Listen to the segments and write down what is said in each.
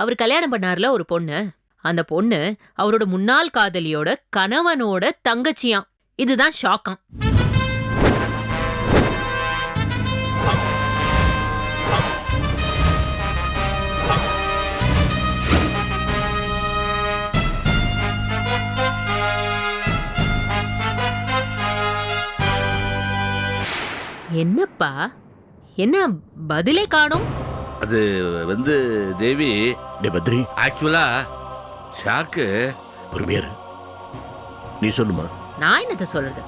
அவர் கல்யாணம் பண்ணார்ல ஒரு பொண்ணு. அந்த பொண்ணு அவரோட முன்னாள் காதலியோட கணவனோட தங்கச்சியாம். இதுதான் ஷாக்காம். என்னப்பா? என்ன பதிலே காணும்? அது வந்து தேவி டே பத்ரி. ஆக்சுவலா ஷாக்கு பொறுமையா இரு. நீ சொல்லுமா. நான் என்னத்த சொல்றது?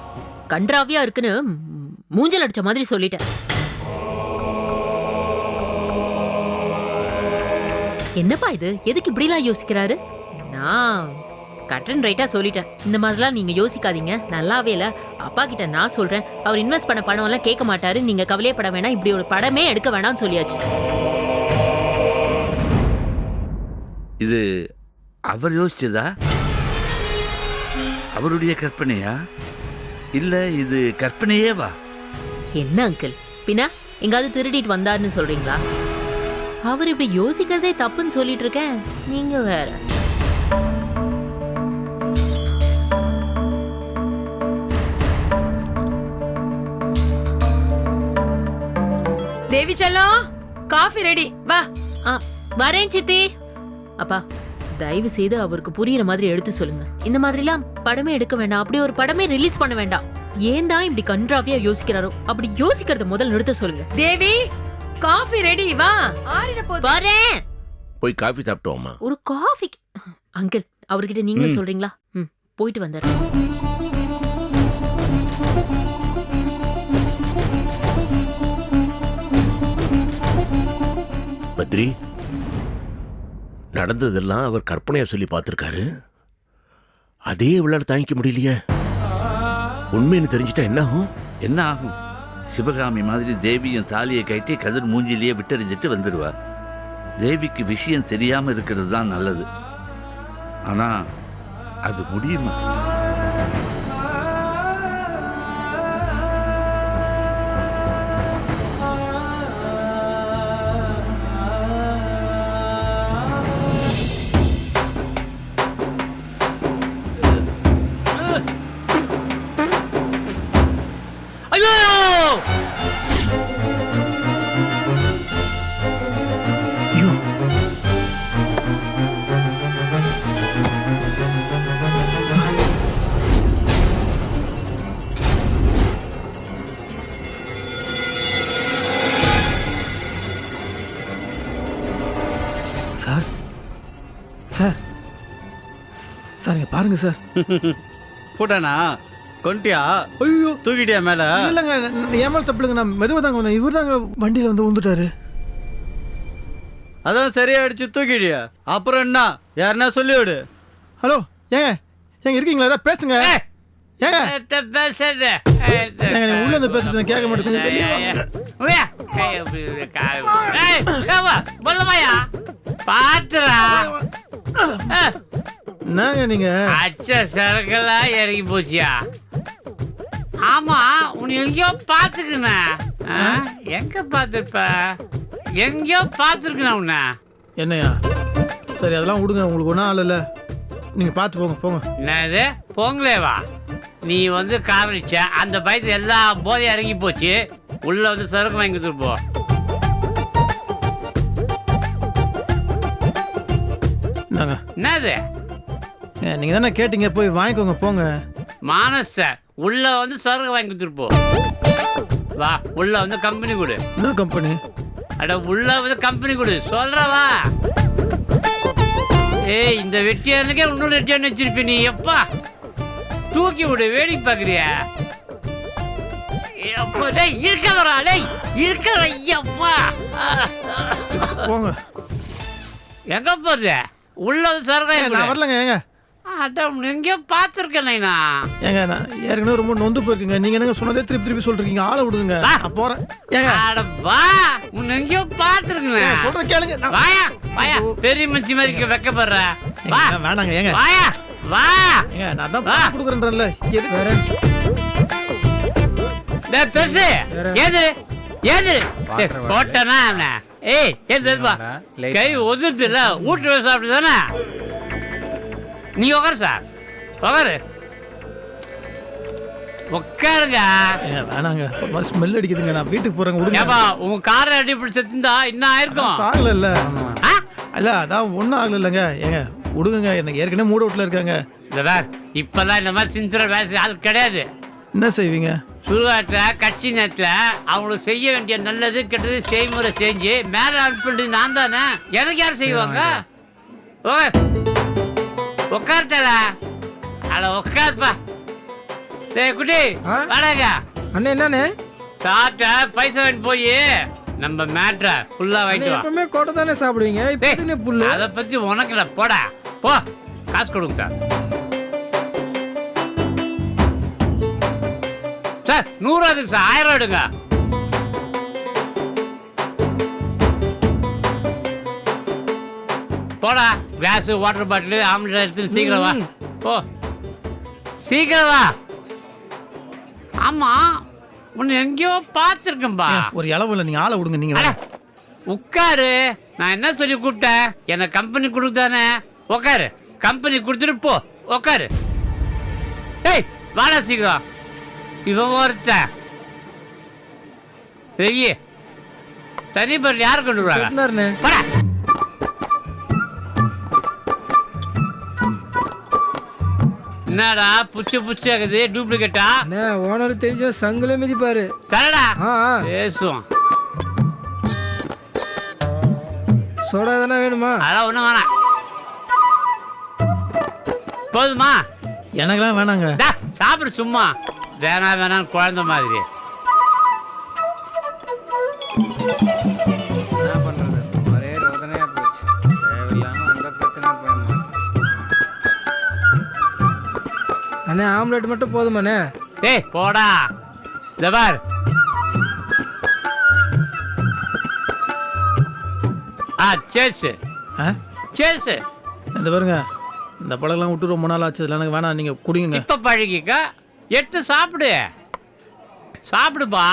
கன்றாவியா இருக்குன்னு மூஞ்சல் அடிச்ச மாதிரி சொல்லிட்டேன். என்னப்பா இது? எதுக்கு இப்படிலாம் யோசிக்கிறாரு? நான் கட்டன் ரைட்டா சொல்லிட்டேன். இந்த மாதிரிலாம் நீங்க யோசிக்காதீங்க. நல்லாவே இல்ல. அப்பா கிட்ட நான் சொல்றேன். அவர் இன்வெஸ்ட் பண்ண பணம் எல்லாம் கேட்க மாட்டாரு. நீங்க கவலையப்பட வேணாம். இப்படி ஒரு படமே எடுக்க வேணாம்னு சொல்லியாச்சு. இது அவர் யோசிச்சதா? அவருடைய கற்பனையா? இல்ல இது கற்பனையே வா என்ன அங்கிள்? பின்ன எங்காவது திருடிட்டு வந்தாருன்னு சொல்றீங்களா? அவர் இப்படி யோசிக்கிறதே தப்புன்னு சொல்லிட்டு இருக்கேன். நீங்க வேற. தேவி செல்லம் காஃபி ரெடி. வா. ஆ, வரேன் சித்தி. அப்பா தயவு செய்து அவருக்கு புரியுற மாதிரி எடுத்து சொல்லுங்க. இந்த மாதிரிலாம் படமே எடுக்க வேண்டாம். அப்படி ஒரு படமே ரிலீஸ் பண்ண வேண்டாம். ஏன் தான் இப்படி கன்றாவியா யோசிக்கிறாரோ? அப்படி யோசிக்கிறத முதல் நிறுத்த சொல்லுங்க. தேவி காஃபி ரெடி வா. ஆறிட வரேன். போய் காஃபி சாப்பிட்டோம்மா. ஒரு காஃபி அங்கிள் அவர்கிட்ட நீங்களும் சொல்றீங்களா? ம் போயிட்டு வந்துடுறேன். பத்ரி நடந்ததெல்லாம் அவர் கற்பனையாக சொல்லி பார்த்துருக்காரு. அதே இவளால் தாங்கிக்க முடியலையே. உண்மைன்னு தெரிஞ்சிட்டா என்ன ஆகும்? என்ன ஆகும்? சிவகாமி மாதிரி தேவியும் தாலியை கட்டி கதிர் மூஞ்சிலேயே விட்டறிஞ்சிட்டு வந்துடுவார் தேவிக்கு விஷயம் தெரியாமல் இருக்கிறது தான் நல்லது. ஆனால் அது முடியுமா? சார் இங்க பாருங்க சார் போட்டானா கொண்டியா ஐயோ தூக்கிட்டியா மேல இல்லைங்க ஏமால் தப்பில்லைங்க நான் மெதுவாக தாங்க வந்தேன் இவர் தாங்க வண்டியில் வந்து விழுந்துட்டாரு அதான் சரியா அடிச்சு தூக்கிட்டியா அப்புறம் என்ன யாருன்னா சொல்லி விடு ஹலோ ஏங்க ஏங்க இருக்கீங்களா ஏதாவது பேசுங்க ஏங்க பேசுறது ஏங்க நீங்க உள்ள இருந்து பேசுறது கேட்க மாட்டேன் கொஞ்சம் வெளியே வாங்க பாத்துரா என்னங்க நீங்க? அச்ச சரக்கெல்லாம் இறங்கி போச்சியா? ஆமா உன்னை எங்கேயோ பாத்துக்கின எங்க பாத்துருப்ப எங்கேயோ பாத்துருக்கணும் உன்னை. என்னையா? சரி அதெல்லாம் விடுங்க. உங்களுக்கு ஒன்றும் ஆள் இல்லை. நீங்கள் பார்த்து போங்க போங்க. என்னது? போங்களே வா. நீ வந்து காரணிச்ச. அந்த பயத்து எல்லா போதையும் இறங்கி போச்சு. உள்ள வந்து சரக்கு வாங்கி கொடுத்துட்டு போ. என்னங்க? என்னது? நீங்கள் தானே கேட்டீங்க போய் வாங்கிக்கோங்க போங்க. மானச உள்ள வந்து சரக்கு வாங்கி கொடுத்துட்டு போ. வா உள்ள வந்து கம்பெனி கொடு. என்ன கம்பெனி அட உள்ள வந்து கம்பெனி கொடு. சொல்றவா ஏய் இந்த வெட்டியானுக்கே இன்னொரு வெட்டியான்னு வச்சிருப்ப நீ எப்பா? தூக்கி விடு வேடிக்கை பாக்குறியா எப்பா, டேய் இருக்கவரா டேய் இருக்கற ஐயப்பா. போங்க. எங்க போகுது உள்ள வந்து சரக்கு நான். வரலங்க ஏங்க. அட உன்னை எங்கேயோ பார்த்துருக்கேன் நான். ஏங்க நான் ஏற்கனவே ரொம்ப நொந்து போயிருக்கீங்க. நீங்கள் என்னங்க சொன்னதே திருப்பி திருப்பி சொல்றீங்க ஆளை விடுங்க. வா. நான் ஏங்க. அட வா. உன்னை எங்கேயோ பார்த்துருக்கேன் கேளுங்க. நான்- வாயா வாயா. பெரிய மனுஷி மாதிரி வைக்கப்படுற. வா. வேணாங்க ஏங்க. வாயா வா. ஏங்க நான் தான் வா. பணம் கொடுக்குறேன்றேன்ல. எதுக்கு? வேற. டேய் பெருசு. ஏந்திரு. டேய், போட்டனா ஏய் ஏன் தெரியுமா கை ஒதுருது இல்ல வீட்டு சாப்பிட்டு தானே நீ உக்காரு சார் உக்காரு. உட்காருங்க ஏங்க வேணாங்க. ஒரு மாதிரி ஸ்மெல் அடிக்குதுங்க. நான் வீட்டுக்கு போறேங்க விடுங்க. ஏப்பா உங்க காரை அடி பிடிச்சிருந்தா என்ன ஆயிருக்கும். சாகல இல்ல? இல்ல அதான் ஒன்றும் ஆகல இல்லைங்க. ஏங்க விடுங்க எனக்கு ஏற்கனவே மூட வீட்டில் இருக்காங்க. இந்த இப்பெல்லாம் இந்த மாதிரி சின்சியர் வேலை ஆள் கிடையாது. என்ன செய்வீங்க? சுடுகாட்டில் கட்சி நேரத்தில் அவங்களுக்கு செய்ய வேண்டிய நல்லது கெட்டது செய்முறை செஞ்சு மேலே அனுப்பிட்டு நான் தானே? எனக்கு யார் செய்வாங்க? ஓகே உட்கார்த்தல அட உட்கார்ப்பா டேய் குட்டி ஆ? வாடகை அண்ணே என்னண்ணே? தாட்ட பைசா வாங்கி போய். நம்ம மேட்ரை ஃபுல்லாக அண்ணே வாங்கிட்டு வா. எப்பவுமே கொட்டை தானே சாப்பிடுவீங்க? இப்போ டேய், எதுக்குண்ணே புல்லு அதை பத்தி உனக்கு இல்லை போடா. போ காசு கொடுங்க சார். சார் நூறு அதுக்கு சார் ஆயிரம் ரூபா எடுங்க. போடா. கேஸ் வாட்டர் பாட்டில் ஆம்லெட் எடுத்து சீக்கிரம் வா. போ. சீக்கிரம் வா. ஆமா உன்னை எங்கேயோ பார்த்துருக்கேன்பா ஒரு இளவு இல்லை நீங்க ஆளை விடுங்க நீங்க அட, வேணாம். உட்காரு. நான் என்ன சொல்லி கூப்பிட்டேன்? எனக்கு கம்பெனி கொடுத்தானே உட்காரு. கம்பெனி கொடுத்துட்டு போ. உட்காரு. ஏய் வாடா சீக்கிரம். இவன் ஒருத்தன். பெரிய தனி பேர் யார் கொண்டு வருவாங்க? என்னடா புச்சு புச்சு ஆகுது டூப்ளிகேட்டா? அண்ணே ஓனர் தெரிஞ்ச சங்கிலே மிதிப்பாரு. தரடா. ஆ ஆ. பேசுவோம். சோடா தானே வேணுமா? அதெல்லாம் ஒன்றும் வேணாம். போதுமா? எனக்கெல்லாம் வேணாங்க. டா சாப்பிடு சும்மா. வேணாம் வேணாம் குழந்தை மாதிரி. அண்ணே ஆம்லெட் மட்டும் போதுமாண்ணே. டேய் போடா. ஜபார் ஆ சேஸ் ஆ? சேஸ் இந்த பாருங்க இந்த பழகெல்லாம் விட்டு ரொம்ப நாள் ஆச்சு எனக்கு வேணாம் நீங்க குடிங்க இப்ப பழகிக்க? எடுத்து சாப்பிடு. சாப்பிடுப்பா.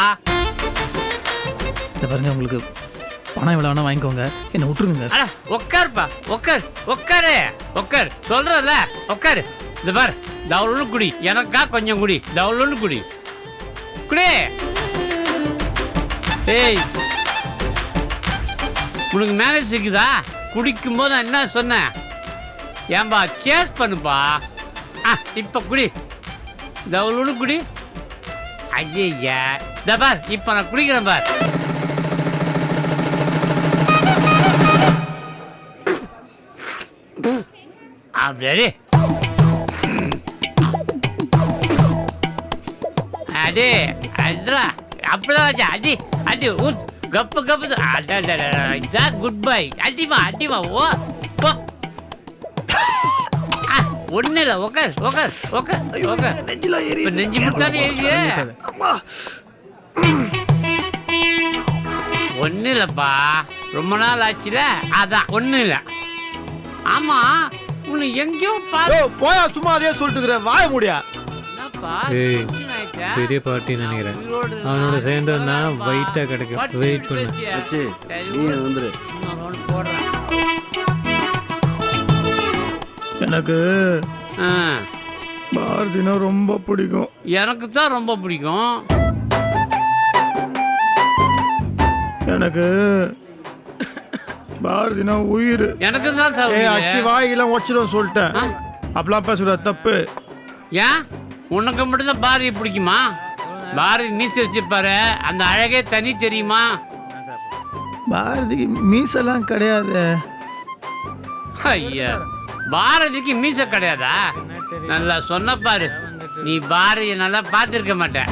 இந்த பாருங்க உங்களுக்கு பணம் இவ்வளோ வேணா வாங்கிக்கோங்க. என்ன விட்டுருங்க. அட உட்காருப்பா உட்கார் உட்காரு உட்கார் சொல்றல உட்காரு இந்த பார் தவளு குடி. எனக்கா கொஞ்சம் குடி. தவளு குடி. குடி. ஏய் உனக்கு மேனேஜ் இருக்குதா குடிக்கும் போது நான் என்ன சொன்னேன்? ஏன்பா கேஸ் பண்ணுப்பா? ஆ இப்போ குடி. தவளு குடி. ஐயா இந்த பார் இப்போ நான் குடிக்கிறேன் பார். அப்படியே அடி அடி ஊத் கப்பு கப்பு அட இதான் குட் பை அடிமா அடிமா ஓ போ ஒன்றும் இல்லை உக்கார் உக்கார் உக்கார் உக்கார் இப்போ நெஞ்சு முட்டானே எழுதிய ஒன்றும் இல்லைப்பா ரொம்ப நாள் ஆச்சுல அதான் ஒன்றும் இல்லை ஆமாம் உன்னை எங்கேயோ பார்த்து போயா சும்மா அதே சொல்லிட்டு இருக்கிற வாய முடியா என்னப்பா? பெரிய பார்ட்டி நினைக்கிறேன். அவனோட சேர்ந்தோன்னா. வெயிட்டாக கிடைக்கும். வெயிட் பண்ணு. எனக்கு ஆ, பாரதினா ரொம்ப பிடிக்கும். எனக்கு தான் ரொம்ப பிடிக்கும். எனக்கு பாரதினா உயிர். எனக்கு தான் சார். அச்சு வாயெல்லாம் வச்சிடும் சொல்லிட்டேன். அப்பெல்லாம் பேசக்கூடாது தப்பு. ஏன்? உனக்கு மட்டும்தான் பாரதி பிடிக்குமா? பாரதி மீசி வச்சிருப்பாரு. அந்த அழகே தனி தெரியுமா? பாரதிக்கு மீசெல்லாம் கிடையாது. ஐயா பாரதிக்கு மீச கிடையாதா? நல்லா சொன்ன பாரு. நீ பாரதியை நல்லா பார்த்துருக்க மாட்டேன்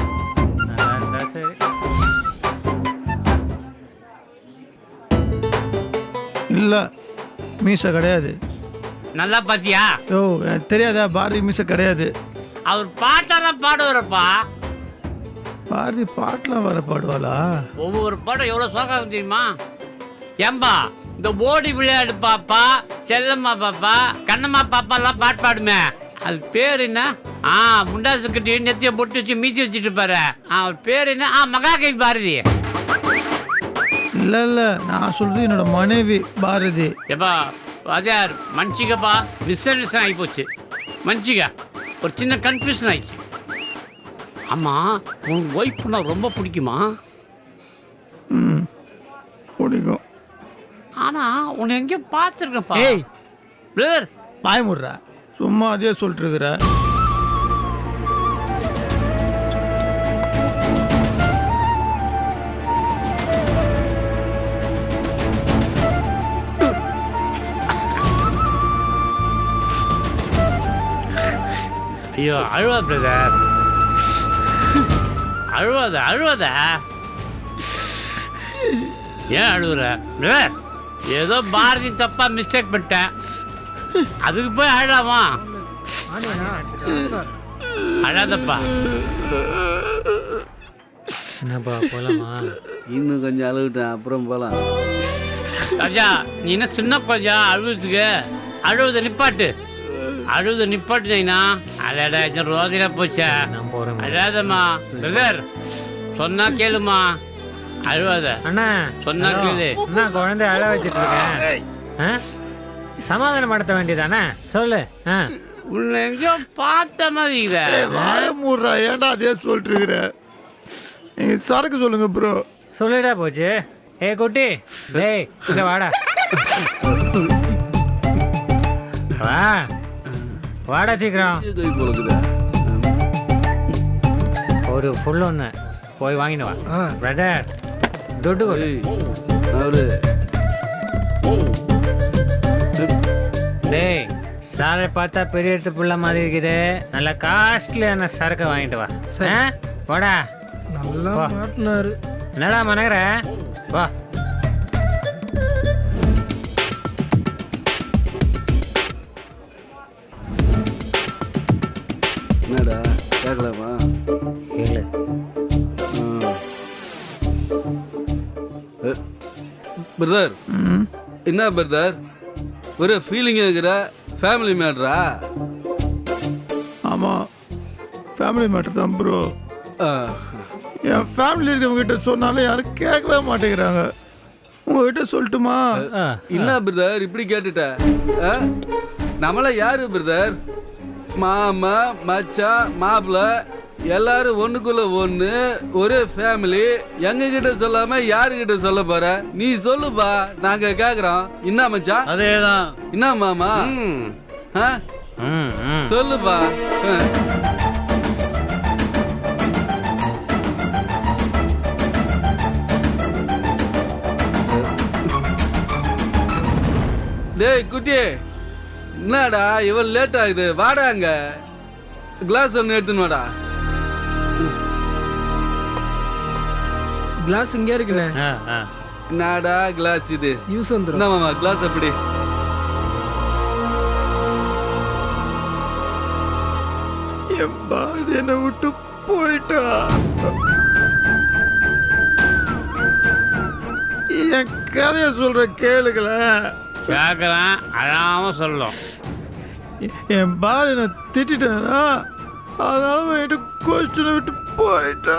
இல்லை மீசை கிடையாது. நல்லா பாத்தியா யோ எனக்கு தெரியாதா பாரதி மீசை கிடையாது. அவர் பாட்டெல்லாம் பாடுவாரப்பா. பாரதி பாட்டெலாம் வர பாடுவாளா? ஒவ்வொரு படம் எவ்வளோ சோகம் தெரியுமா? ஏம்பா இந்த ஓடி விளையாடு பாப்பா செல்லம்மா பாப்பா கண்ணம்மா பாப்பாலாம் பாட்டு பாடுமே. அது பேர் என்ன? ஆ முண்டாசு கட்டி நெத்திய பொட்டு வச்சு மீசி வச்சுட்டு பாரு ஆ அவர் பேர் என்ன? ஆ மகாகவி பாரதி. இல்லை இல்லை நான் சொல்கிறது என்னோட மனைவி பாரதி. எப்பா வாத்தியார் மன்னிச்சிக்கப்பா மிஸ் அண்டர்ஸ்டாண்ட் ஆகி போச்சு. மன்னிச்சிக்க. ஒரு சின்ன கன்ஃபியூஷன் ஆயிடுச்சு. ஆமாம் உன் ஒய்ஃப்னா ரொம்ப பிடிக்குமா? ம் பிடிக்கும். ஆனால் உன்னை எங்கேயோ பார்த்துருக்கேன்ப்பா. ஏய்! பிரதர் வாய் முடுறா. சும்மா அதே சொல்லிட்டு இருக்கிற. ஐயோ அழுவா பிரதர் அழுவாத அழுவாத. ஏன் அழுவுற? பிரதர் ஏதோ பாரதி தப்பா மிஸ்டேக் பண்ணிட்டேன். அதுக்கு போய் அழலாமா? அழாதப்பா. என்னப்பா போலாமா? இன்னும் கொஞ்சம் அழுவிட்டேன் அப்புறம் போகலாம் ராஜா நீ என்ன சின்ன குழந்தையா அழுவுறதுக்கு? அழுவுத நிப்பாட்டு. அழுவுத நிப்பாட்டுனீங்கன்னா அடடா இது ரோதினா போச்சே? அழாதம்மா பிரதர் சொன்னா கேளுமா அழுவாத. அண்ணா. சொன்னா. கேளு. அண்ணா குழந்தை அழ வச்சிட்டு இருக்கேன் ஆ? சமாதானப்படுத்த வேண்டியதானே? சொல்லு. ஆ. உன்னை எங்கேயோ பார்த்த மாதிரி மூடுறா. ஏன்டா அதே சொல்லிட்டு இருக்கிற நீங்கள் சரக்கு சொல்லுங்க ப்ரோ சொல்லிடா போச்சு. ஏ குட்டி. டேய் இங்க வாடா. வா. வாடா சீக்கிரம். கை போலக்குதா ஒரு ஃபுல் ஒன்று போய் வாங்கிட்டு வா. பிரதர் துட்டு கொடு. அவரு. டேய் சாரை பார்த்தா பெரிய எடுத்து புள்ள மாதிரி இருக்குது. நல்ல காஸ்ட்லியான சரக்கு வாங்கிட்டு வா. ஆ? போடா. நல்லா. மாட்டினாரு. என்னடா மனகர வா பிரதர் என்ன பிரதர் ஒரு ஃபீலிங் இருக்கிற ஃபேமிலி மேட்ரா ஆமாம் ஃபேமிலி மேட்டர் தான் ப்ரோ என் ஃபேமிலி இருக்கவங்க கிட்ட சொன்னாலும் யாரும் கேட்கவே மாட்டேங்கிறாங்க. உங்ககிட்ட சொல்லட்டுமா? என்ன பிரதர் இப்படி கேட்டுட்ட. ஆ? நம்மள யாரு பிரதர் மாமா மச்சான் மாப்பிள்ள எல்லாரும் ஒண்ணுக்குள்ள ஒண்ணு ஒரே ஃபேமிலி எங்க கிட்ட சொல்லாம யாருகிட்ட சொல்ல போற? நீ சொல்லுப்பா நாங்க கேக்குறோம். என்ன மச்சான்? அதேதான். என்ன மாமா? சொல்லுப்பா. ஆ. டேய் குட்டி. என்னடா இவன் லேட் ஆகுது. வாடா அங்க. கிளாஸ் ஒன்று எடுத்துன்னு வாடா. கிளாஸ் இங்கே இருக்குண்ணே. என்னடா கிளாஸ் இது? யூஸ் வந்துடும் என்ன மாமா கிளாஸ் எப்படி? என் பாதி என்னை விட்டு போயிட்டா. என் கதையை சொல்ற கேளுங்களேன் கேட்குறேன் அழாம சொல்லும். என் பாதி என்னை திட்டானா அதனால என்கிட்ட கொஸ்டினை விட்டு போயிட்டா.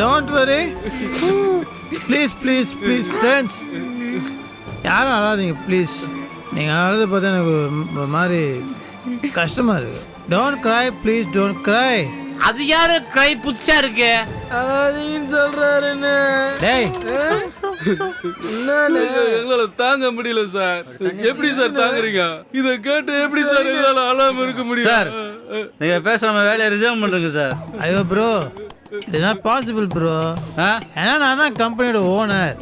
Don't worry please please please friends யாரும் அழாதீங்க ப்ளீஸ் நீங்கள் அழாத பார்த்தா எனக்கு ஒரு- மாதிரி கஷ்டமாக இருக்கு. Don't cry please don't cry அது யாரு கிரை புதுசா இருக்கு? அழாதீங்கன்னு சொல்றாருன்னு டேய். எங்களால தாங்க முடியல சார். எப்படி சார் தாங்குறீங்க? இத கேட்டு எப்படி சார் எங்களால அழாம இருக்க முடியும்? சார் நீங்க பேசாம வேலையை ரிசைன் பண்ணுங்க சார். ஐயோ bro it not possible bro ஆ? ஏன்னா நான் தான் கம்பெனியோட ஓனர்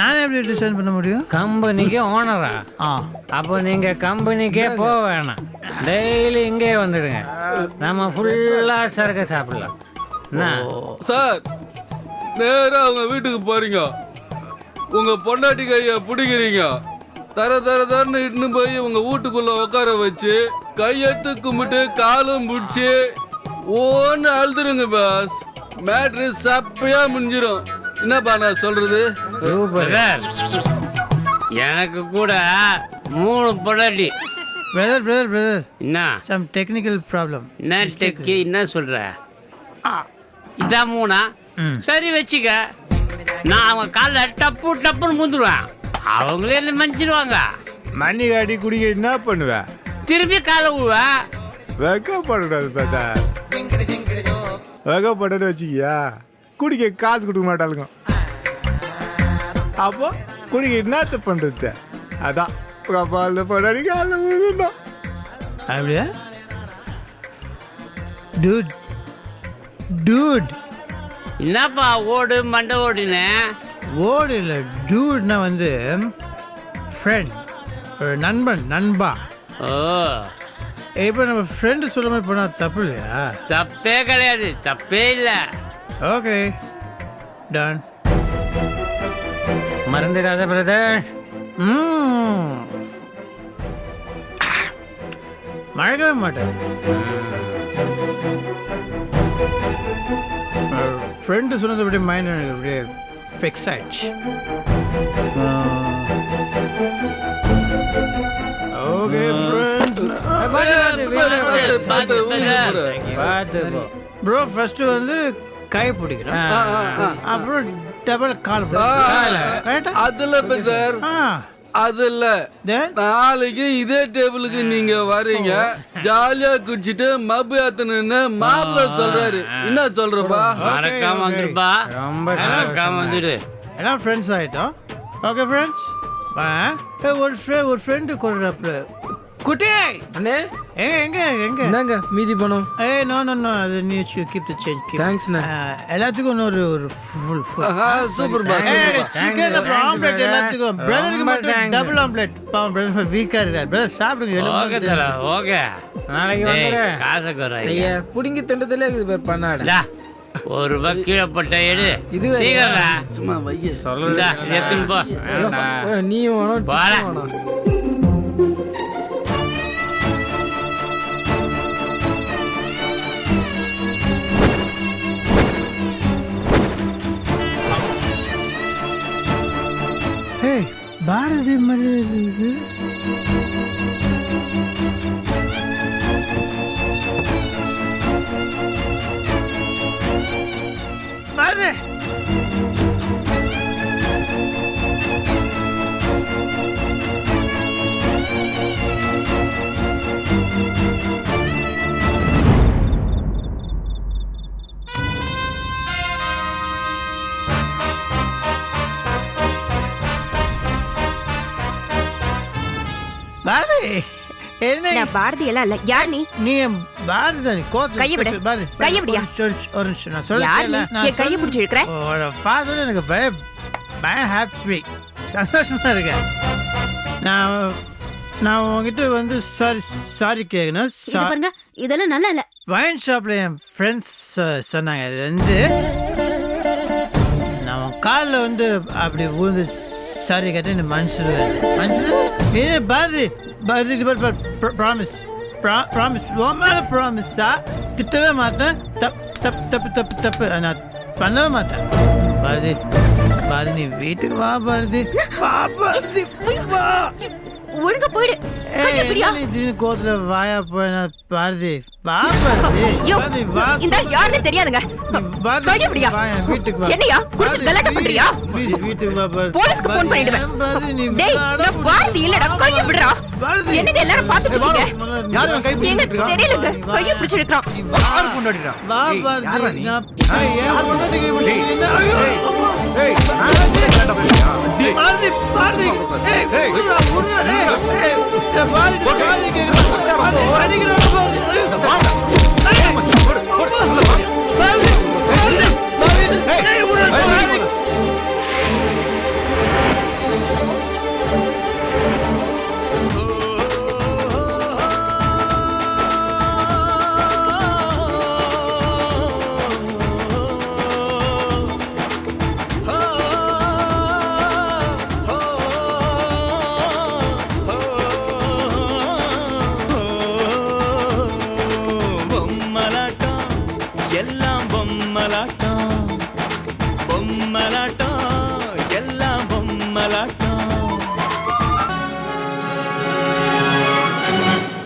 நானே எப்படி டிசைன் பண்ண முடியும்? கம்பெனிக்கு ஓனரா ஆ? அப்போ நீங்க கம்பெனிக்கே போக வேணாம். டெய்லி இங்கே வந்துடுங்க. நம்ம ஃபுல்லா சரக்கு சாப்பிடலாம். என்ன? சார் நேரா அவங்க வீட்டுக்கு போறீங்க. உங்க பொண்டாட்டி கைய பிடிக்கிறீங்க. தர தர தரன்னு இட்டுன்னு போய் உங்க வீட்டுக்குள்ள உட்கார வச்சு கையெடுத்து கும்பிட்டு காலும் பிடிச்சி ஓன்னு அழுதுருங்க பாஸ் மேட்ரு சப்பையா முடிஞ்சிரும். என்னப்பா நான் சொல்றது? சூப்பர். எனக்கு கூட மூணு பொடாட்டி பிரதர் பிரதர் பிரதர் என்ன? சம் டெக்னிக்கல் ப்ராப்ளம் என்ன டெக்கு என்ன சொல்ற? இதான் மூணா? சரி வச்சுக்க. நான் அவங்க காலில் டப்பு டப்புன்னு முந்துருவேன். அவங்களே என்ன மன்னிச்சிடுவாங்க மண்ணி காட்டி குடிக்க என்ன பண்ணுவ? திருப்பி காலை விழுவேன் வெக்கப்படக்கூடாது பார்த்தா வெக்கப்பட்டு வச்சுக்கியா? குடிக்க காசு கொடுக்க மாட்டாளுங்க. அப்போ குடிக்க என்னத்த பண்றது? அதான். கப்பாலில் பொடாடி காலில் ஊதுனோம் அப்படியா? டூட். டூட். என்னப்பா ஓடு மண்டை ஓடுன்னு? ஓடு இல்லை டூட்னா வந்து ஃப்ரெண்ட் ஒரு நண்பன் நண்பா. ஓ. இப்போ நம்ம ஃப்ரெண்டு சொல்ல மாதிரி போனால் தப்பு இல்லையா? தப்பே கிடையாது தப்பே இல்லை. ஓகே டன் மறந்துடாத பிரதர் ம் மறக்கவே மாட்டேன். ஃப்ரெண்டு சொன்னது அப்படியே மைண்ட் எனக்கு அப்படியே ஃபிக்ஸ் ஆயிடுச்சு. ஓகே. ப்ரோ ஃபர்ஸ்ட் வந்து கை பிடிக்கிறேன். அப்புறம் டபுள் கால் கரெக்டா அதுல சார் ஆ. அது இல்ல தென் நாளைக்கு இதே டேபிளுக்கு நீங்க வர்றீங்க ஜாலியா குடிச்சிட்டு மபு ஏத்தணுன்னு மாப்பிள்ள சொல்றாரு. என்ன சொல்றப்பா? மறக்காம. வந்துருப்பா. ரொம்ப மறக்காம வந்துடு. எல்லாம் ஃப்ரெண்ட்ஸ் ஆகிட்டோம் ஓகே ஃப்ரெண்ட்ஸ் ஒரு ஃப்ரெண்ட் ஒரு ஃப்ரெண்டு கொள்றாப்புல குட்டி! அண்ணே? எங்க எங்க எங்க? என்னங்க மீதி பணம். ஏய் நோ நோ நோ அது நீ கீப் த சேஞ்ச் தேங்க்ஸ்ண்ணே எல்லாத்துக்கும் இன்னொரு ஒரு ஃபுல் ஃபுல் சூப்பர் பா சிக்கன் அப்புறம் ஆம்லெட் எல்லாத்துக்கும். பிரதருக்கு மட்டும். டபுள் ஆம்லெட் பாவம் பிரதர் வீக்கா இருக்கார். பிரதர் சாப்பிடுங்க ஓகே தல ஓகே நாளைக்கு டேய், வந்துடுறேன் காசை குறை ஐயா. புடிங்கி திண்டத்துல இருக்குது பேர் பண்ணாட ஒரு ரூபாய் கீழே போட்ட எடு. இது வேறயா? சீக்கிரம்டா. சும்மா வைய. இதை எடுத்துன்னு போ. நீ வேணும். ஹே பாரதி மாதிரி இருக்கு. பாரதி பாரதி என்ன நான் பாரதி எல்லாம் இல்ல. யார் நீ? நீ பாரதி கோத்து கையை விடு. பாரதி கையை விடுயா. ஒரு நிமிஷம், நான் சொல்ல யார். நீ? என் கையை பிடிச்சு இழுக்கிற? உன்னோட father எனக்கு பய பய ஹாப்பி சந்தோஷமா இருக்கேன். நான் நான் உங்ககிட்ட வந்து சாரி சாரி கேட்கணும் இது பாருங்க இதெல்லாம் நல்லா இல்ல. வைன் ஷாப்ல என் ஃப்ரெண்ட்ஸ் சொன்னாங்க. இது வந்து நான் காலில் வந்து அப்படி ஊந்து சாரி கேட்டு இந்த மனுஷன் மனுஷன் பாரதி பாரதி ப்ராமிஸ் ப்ராமிஸ் உன் மேலே ப்ராமிஸா திட்டவே மாட்டேன் தப் தப்பு தப்பு தப்பு தப்பு நான் பண்ணவே மாட்டேன் பாரதி பாரதி நீ வீட்டுக்கு வா பாரதி வா பாரதி வா ஒழுங்கா போயிடு கோத்துல வாயா போய் பாரதி யாருன்னு யாரும் கை பிடிச்சு போடு போடு